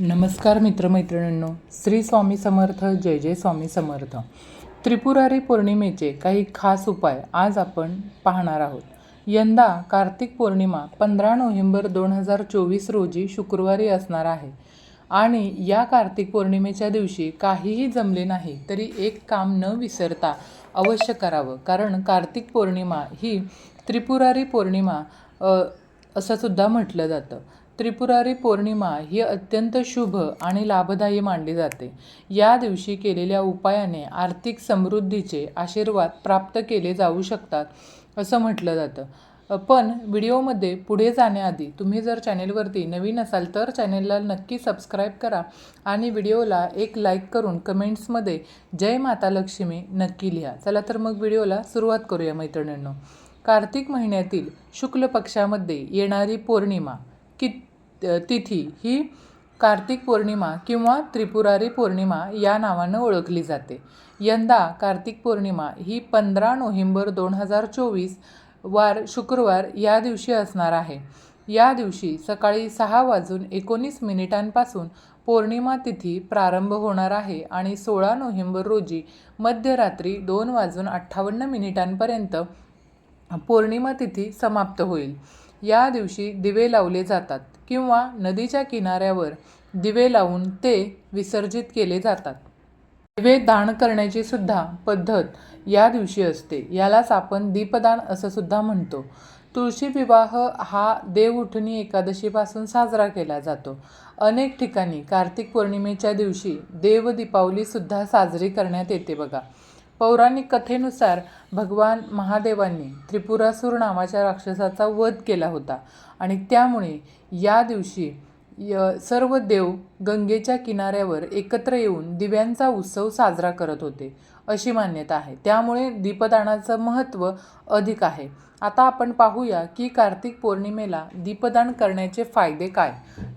नमस्कार मित्रमैत्रिणींनो श्री स्वामी समर्थ जय जय स्वामी समर्थ. त्रिपुरारी पौर्णिमेचे काही खास उपाय आज आपण पाहणार आहोत. यंदा कार्तिक पौर्णिमा पंधरा नोव्हेंबर दोन हजार चोवीस रोजी शुक्रवारी असणार आहे. आणि या कार्तिक पौर्णिमेच्या दिवशी काहीही जमले नाही तरी एक काम न विसरता अवश्य करावं. कारण कार्तिक पौर्णिमा ही त्रिपुरारी पौर्णिमा असंसुद्धा असं सुद्धा म्हटलं जातं. त्रिपुरारी पौर्णिमा ही अत्यंत शुभ आणि लाभदायी मानली जाते. या दिवशी केलेल्या उपायाने आर्थिक समृद्धीचे आशीर्वाद प्राप्त केले जाऊ शकतात असं म्हटलं जातं. पण व्हिडिओमध्ये पुढे जाण्याआधी तुम्ही जर चॅनेलवरती नवीन असाल तर चॅनेलला नक्की सबस्क्राईब करा आणि व्हिडिओला एक लाईक करून कमेंट्समध्ये जय माता लक्ष्मी नक्की लिहा. चला तर मग व्हिडिओला सुरुवात करूया मैत्रिणींनो. कार्तिक महिन्यातील शुक्ल पक्षामध्ये येणारी पौर्णिमा कित तिथी ही कार्तिक पौर्णिमा किंवा त्रिपुरारी पौर्णिमा या नावानं ओळखली जाते. यंदा कार्तिक पौर्णिमा ही पंधरा नोव्हेंबर दोन हजार चोवीस वार शुक्रवार या दिवशी असणार आहे. या दिवशी सकाळी सहा वाजून एकोणीस मिनिटांपासून पौर्णिमा तिथी प्रारंभ होणार आहे आणि सोळा नोव्हेंबर रोजी मध्यरात्री दोन वाजून अठ्ठावन्न मिनिटांपर्यंत पौर्णिमा तिथी समाप्त होईल. या दिवशी दिवे लावले जातात किंवा नदीच्या किनाऱ्यावर दिवे लावून ते विसर्जित केले जातात. दिवे दान करण्याची सुद्धा पद्धत या दिवशी असते. यालाच आपण दीपदान असं सुद्धा म्हणतो. तुळशी विवाह हा देवउठणी एकादशीपासून साजरा केला जातो. अनेक ठिकाणी कार्तिक पौर्णिमेच्या दिवशी देव दीपावलीसुद्धा साजरी करण्यात येते बघा. पौराणिक कथेनुसार भगवान महादेवांनी त्रिपुरासूर नावाच्या राक्षसाचा वध केला होता. आणि त्यामुळे या दिवशी य सर्व देव गंगेच्या किनाऱ्यावर एकत्र येऊन दिव्यांचा उत्सव साजरा करत होते अशी मान्यता आहे. त्यामुळे दीपदानाचं महत्त्व अधिक आहे. आता आपण पाहूया की कार्तिक पौर्णिमेला दीपदान करण्याचे फायदे काय?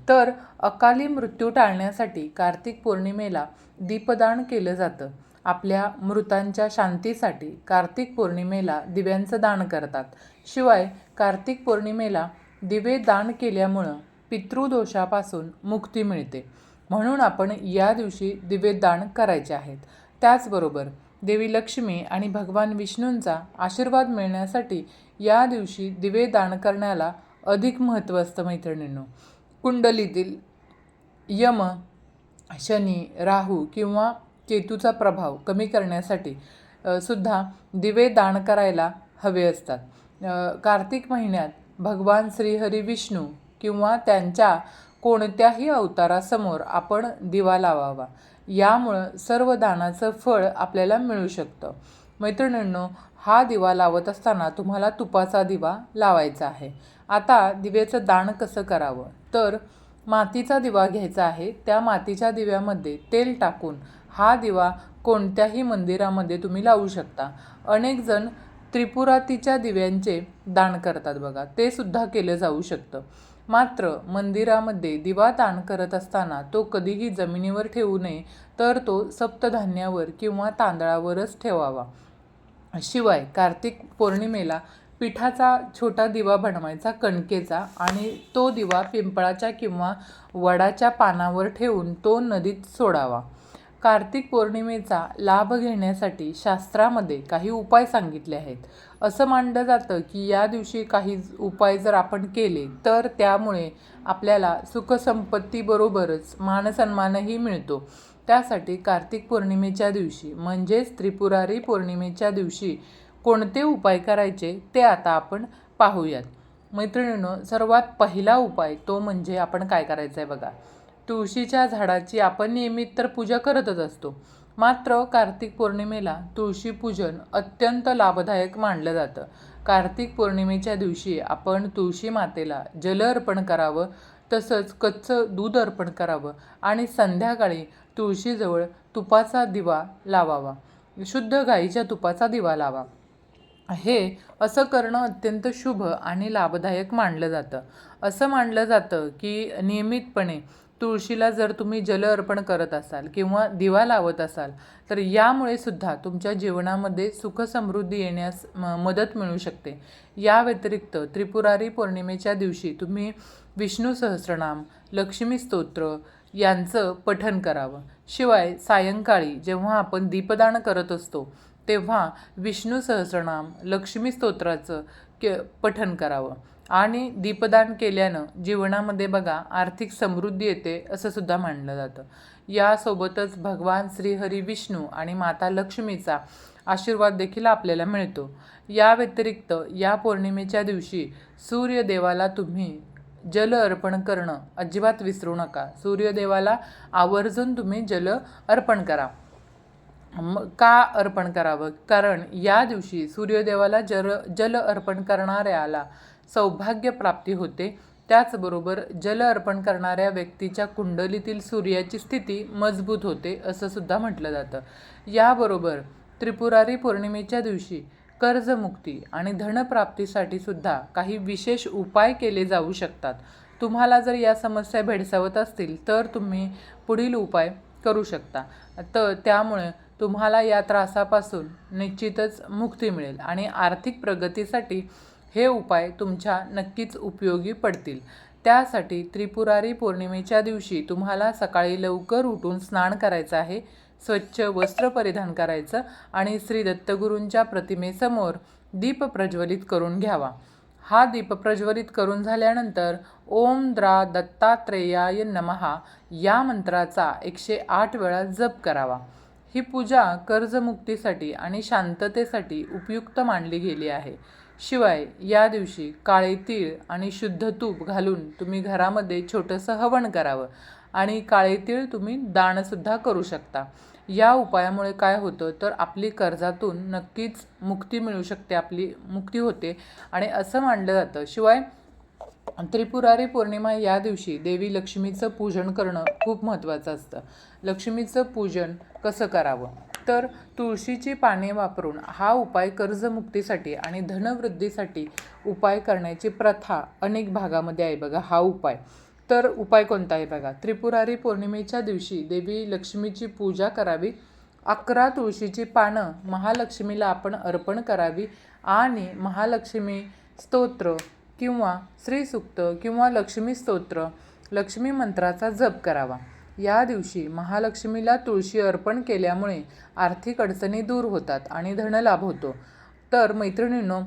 तर अकाली मृत्यू टाळण्यासाठी कार्तिक पौर्णिमेला दीपदान केलं जातं. आपल्या मृतांच्या शांतीसाठी कार्तिक पौर्णिमेला दिव्यांचं दान करतात. शिवाय कार्तिक पौर्णिमेला दिवे दान केल्यामुळं पितृदोषापासून मुक्ती मिळते. म्हणून आपण या दिवशी दिवे दान करायचे आहेत. त्याचबरोबर देवी लक्ष्मी आणि भगवान विष्णूंचा आशीर्वाद मिळण्यासाठी या दिवशी दिवे दान करण्याला अधिक महत्त्व असतं मैत्रिणींनो. कुंडलीतील यम शनी राहू किंवा केतूचा प्रभाव कमी करण्यासाठी सुद्धा दिवे दान करायला हवे असतात. कार्तिक महिन्यात भगवान श्रीहरी विष्णू किंवा त्यांच्या कोणत्याही अवतारासमोर आपण दिवा लावावा. यामुळं सर्व दानाचं फळ आपल्याला मिळू शकतं. मैत्रिणींनो हा दिवा लावत असताना तुम्हाला तुपाचा दिवा लावायचा आहे. आता दिव्याचं दान कसं करावं? तर मातीचा दिवा घ्यायचा आहे. त्या मातीच्या दिव्यामध्ये तेल टाकून हा दिवा कोणत्याही मंदिरामध्ये तुम्ही लावू शकता. अनेकजण त्रिपुरातीच्या दिव्यांचे दान करतात बघा. ते सुद्धा केलं जाऊ शकतं. मात्र मंदिरामध्ये दिवा दान करत असताना तो कधीही जमिनीवर ठेवू नये तर तो सप्तधान्यावर किंवा तांदळावरच ठेवावा. शिवाय कार्तिक पौर्णिमेला पिठाचा छोटा दिवा बनवायचा कणकेचा आणि तो दिवा पिंपळाच्या किंवा वडाच्या पानावर ठेवून तो नदीत सोडावा. कार्तिक पौर्णिमेचा लाभ घेण्यासाठी शास्त्रामध्ये काही उपाय सांगितले आहेत. असं मानलं जातं की या दिवशी काही उपाय जर आपण केले तर त्यामुळे आपल्याला सुखसंपत्तीबरोबरच मानसन्मानही मिळतो. त्यासाठी कार्तिक पौर्णिमेच्या दिवशी म्हणजेच त्रिपुरारी पौर्णिमेच्या दिवशी कोणते उपाय करायचे ते आता आपण पाहूयात. मैत्रिणींनो सर्वात पहिला उपाय तो म्हणजे आपण काय करायचं आहे बघा. तुळशीच्या झाडाची आपण नियमित तर पूजा करतच असतो. मात्र कार्तिक पौर्णिमेला तुळशी पूजन अत्यंत लाभदायक मानलं जातं. कार्तिक पौर्णिमेच्या दिवशी आपण तुळशी मातेला जल अर्पण करावं तसंच कच्चं दूध अर्पण करावं आणि संध्याकाळी तुळशीजवळ तुपाचा दिवा लावावा. शुद्ध गाईच्या तुपाचा दिवा लावा. हे असं करणं अत्यंत शुभ आणि लाभदायक मानलं जातं. असं मानलं जातं की नियमितपणे तुळशीला जर तुम्ही जल अर्पण करत असाल किंवा दिवा लावत असाल तर यामुळे सुद्धा तुमच्या जीवनामध्ये सुखसमृद्धी येण्यास म मदत मिळू शकते. या व्यतिरिक्त त्रिपुरारी पौर्णिमेच्या दिवशी तुम्ही विष्णू सहस्रनाम लक्ष्मी स्तोत्र यांचं पठन करावं. शिवाय सायंकाळी जेव्हा आपण दीपदान करत असतो तेव्हा विष्णू सहस्रनाम लक्ष्मी स्तोत्राचं के पठन करावं. आणि दीपदान केल्यानं जीवनामध्ये बघा आर्थिक समृद्धी येते असं सुद्धा मानलं जातं. यासोबतच भगवान श्रीहरी विष्णू आणि माता लक्ष्मीचा आशीर्वाद देखील आपल्याला मिळतो. या व्यतिरिक्त या पौर्णिमेच्या दिवशी सूर्यदेवाला तुम्ही जल अर्पण करणं अजिबात विसरू नका. सूर्यदेवाला आवर्जून तुम्ही जल अर्पण करा. मग का अर्पण करावं? कारण या दिवशी सूर्यदेवाला जल जल अर्पण करणाऱ्याला सौभाग्य प्राप्ती होते. त्याचबरोबर जल अर्पण करणाऱ्या व्यक्तीच्या कुंडलीतील सूर्याची स्थिती मजबूत होते असं सुद्धा म्हटलं जातं. याबरोबर त्रिपुरारी पौर्णिमेच्या दिवशी कर्जमुक्ती आणि धनप्राप्तीसाठी सुद्धा काही विशेष उपाय केले जाऊ शकतात. तुम्हाला जर या समस्या भेडसावत असतील तर तुम्ही पुढील उपाय करू शकता. तर त्यामुळे तुम्हाला या त्रासापासून निश्चितच मुक्ती मिळेल आणि आर्थिक प्रगतीसाठी हे उपाय तुमच्या नक्कीच उपयोगी पडतील. त्यासाठी त्रिपुरारी पौर्णिमेच्या दिवशी तुम्हाला सकाळी लवकर उठून स्नान करायचं आहे स्वच्छ वस्त्र परिधान करायचं आणि श्री दत्तगुरूंच्या प्रतिमेसमोर दीप प्रज्वलित करून घ्यावा. हा दीप प्रज्वलित करून झाल्यानंतर ओम द्रा दत्तात्रेयाय नमहा या मंत्राचा एकशे आठ वेळा जप करावा. ही पूजा कर्जमुक्तीसाठी आणि शांततेसाठी उपयुक्त मानली गेली आहे. शिवाय या दिवशी काळे तीळ आणि शुद्ध तूप घालून तुम्ही घरामध्ये छोटंसं हवन करावं. आणि काळे तीळ तुम्ही दानसुद्धा करू शकता. या उपायामुळे काय होतं तर आपली कर्जातून नक्कीच मुक्ती मिळू शकते आपली मुक्ती होते. आणि असं मानलं जातं. शिवाय त्रिपुरारी पौर्णिमा या दिवशी देवी लक्ष्मीचं पूजन करणं खूप महत्त्वाचं असतं. लक्ष्मीचं पूजन कसं करावं? तर तुळशीची पाने वापरून हा उपाय कर्जमुक्तीसाठी आणि धनवृद्धीसाठी उपाय करण्याची प्रथा अनेक भागामध्ये आहे बघा हा उपाय. तर उपाय कोणता आहे बघा? त्रिपुरारी पौर्णिमेच्या दिवशी देवी लक्ष्मीची पूजा करावी अकरा तुळशीची पानं महालक्ष्मीला आपण अर्पण करावी आणि महालक्ष्मी स्तोत्र किंवा श्रीसुक्त किंवा लक्ष्मी स्तोत्र लक्ष्मी मंत्राचा जप करावा. या दिवशी महालक्ष्मीला तुळशी अर्पण केल्यामुळे आर्थिक अडचणी दूर होतात आणि धनलाभ होतो. तर मैत्रिणींनो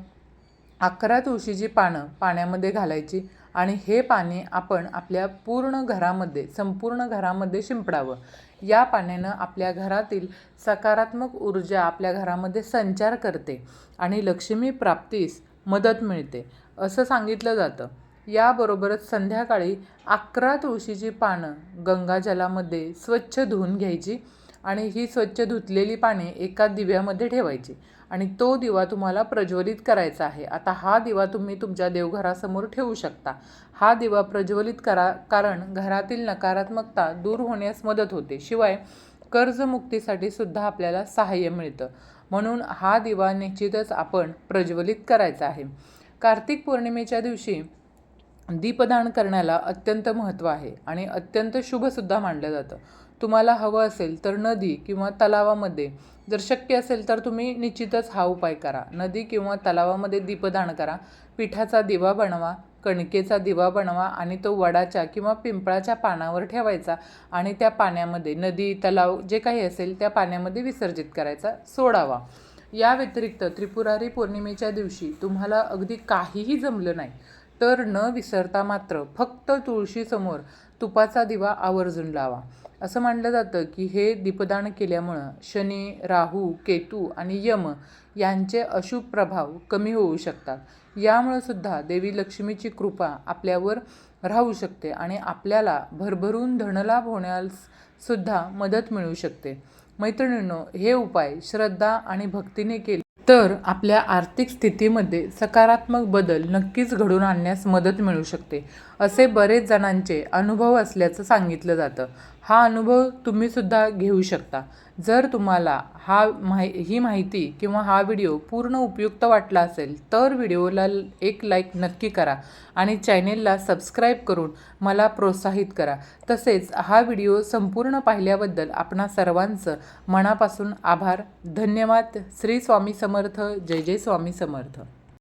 अकरा तुळशीची पानं पाण्यामध्ये घालायची आणि हे पाणी आपण आपल्या पूर्ण घरामध्ये संपूर्ण घरामध्ये शिंपडावं. या पाण्यानं आपल्या घरातील सकारात्मक ऊर्जा आपल्या घरामध्ये संचार करते आणि लक्ष्मी प्राप्तीस मदत मिळते असं सांगितलं जातं. याबरोबरच संध्याकाळी अकरा तुळशीची पानं गंगाजलामध्ये स्वच्छ धुवून घ्यायची आणि ही स्वच्छ धुतलेली पाने एका दिव्यामध्ये ठेवायची. आणि तो दिवा तुम्हाला प्रज्वलित करायचा आहे. आता हा दिवा तुम्ही तुमच्या देवघरासमोर ठेवू शकता. हा दिवा प्रज्वलित करा कारण घरातील नकारात्मकता दूर होण्यास मदत होते. शिवाय कर्जमुक्तीसाठी सुद्धा आपल्याला सहाय्य मिळतं. म्हणून हा दिवा निश्चितच आपण प्रज्वलित करायचा आहे. कार्तिक पौर्णिमेच्या दिवशी दीपदान करण्याला अत्यंत महत्त्व आहे आणि अत्यंत शुभसुद्धा मानलं जातं. तुम्हाला हवं असेल तर नदी किंवा तलावामध्ये जर शक्य असेल तर तुम्ही निश्चितच हा उपाय करा. नदी किंवा तलावामध्ये दीपदान करा. पिठाचा दिवा बनवा कणकेचा दिवा बनवा आणि तो वडाच्या किंवा पिंपळाच्या पानावर ठेवायचा आणि त्या पाण्यामध्ये नदी तलाव जे काही असेल त्या पाण्यामध्ये विसर्जित करायचा सोडावा. या व्यतिरिक्त त्रिपुरारी पौर्णिमेच्या दिवशी तुम्हाला अगदी काहीही जमलं नाही तर न विसरता मात्र फक्त तुळशीसमोर तुपाचा दिवा आवर्जून लावा. असं मानलं जातं की हे दीपदान केल्यामुळं शनी राहू केतू आणि यम यांचे अशुभ प्रभाव कमी होऊ शकतात. यामुळं सुद्धा देवी लक्ष्मीची कृपा आपल्यावर राहू शकते आणि आपल्याला भरभरून धनलाभ होण्यास सुद्धा मदत मिळू शकते. मैत्रिणींनो हे उपाय श्रद्धा आणि भक्तीने केले तर आपल्या आर्थिक स्थितीमध्ये सकारात्मक बदल नक्कीच घडून आणण्यास मदत मिळू शकते असे बरेच जणांचे अनुभव असल्याचं सांगितलं जातं. हा अनुभव तुम्हीसुद्धा घेऊ शकता. जर तुम्हाला हा माहि ही माहिती किंवा हा व्हिडिओ पूर्ण उपयुक्त वाटला असेल तर व्हिडिओला एक लाईक नक्की करा आणि चॅनेलला सबस्क्राईब करून मला प्रोत्साहित करा. तसेच हा व्हिडिओ संपूर्ण पाहिल्याबद्दल आपणा सर्वांचं मनापासून आभार. धन्यवाद. श्री स्वामी समर्थ. जय जय स्वामी समर्थ.